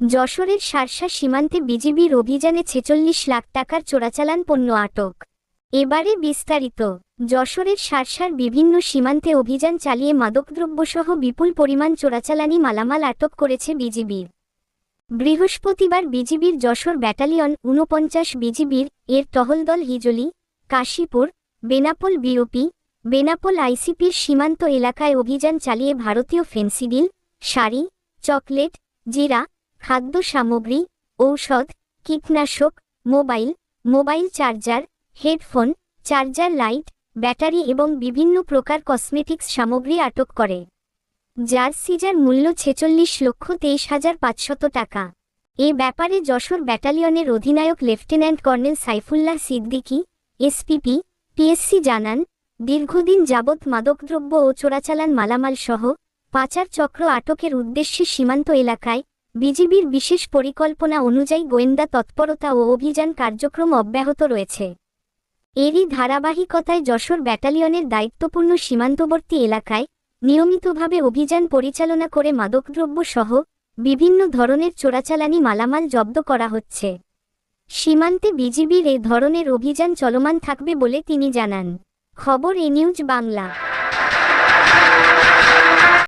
যশোরের সারসা সীমান্তে বিজিবির অভিযানে ছেচল্লিশ লাখ টাকার চোরাচালান পণ্য আটক। এবারে বিস্তারিত। যশোরের সারসার বিভিন্ন সীমান্তে অভিযান চালিয়ে মাদকদ্রব্যসহ বিপুল পরিমাণ চোরাচালানি মালামাল আটক করেছে বিজিবির বৃহস্পতিবার বিজিবির যশোর ব্যাটালিয়ন ঊনপঞ্চাশ বিজিবির এর টহলদল হিজলি, কাশীপুর, বেনাপোল বিওপি, বেনাপোল আইসিপির সীমান্ত এলাকায় অভিযান চালিয়ে ভারতীয় ফেন্সিডিল, শাড়ি, চকলেট, জিরা খাদ্য সামগ্রী ঔষধ, কীটনাশক, mobile mobile charger, headphone, charger light, battery এবং বিভিন্ন প্রকার কসমেটিক্স সামগ্রী আটক করে। যার সিজার মূল্য ছেচল্লিশ লক্ষ তেইশ হাজার পাঁচশত টাকা। এ ব্যাপারে যশোর ব্যাটালিয়নের অধিনায়ক lieutenant colonel Saifullah Siddiqui, SPP, PSC জানান, দীর্ঘদিন যাবৎ মাদকদ্রব্য ও চোরাচালান মালামাল সহ পাচার চক্র আটকের উদ্দেশ্যে সীমান্ত এলাকায় বিজিবির বিশেষ পরিকল্পনা অনুযায়ী গোয়েন্দা তৎপরতা ও অভিযান কার্যক্রম অব্যাহত রয়েছে। এরই ধারাবাহিকতায় যশোর ব্যাটালিয়নের দায়িত্বপূর্ণ সীমান্তবর্তী এলাকায় নিয়মিতভাবে অভিযান পরিচালনা করে মাদকদ্রব্য সহ বিভিন্ন ধরনের চোরাচালানি মালামাল জব্দ করা হচ্ছে। সীমান্তে বিজিবির এ ধরনের অভিযান চলমান থাকবে বলে তিনি জানান। খবর এ নিউজ বাংলা।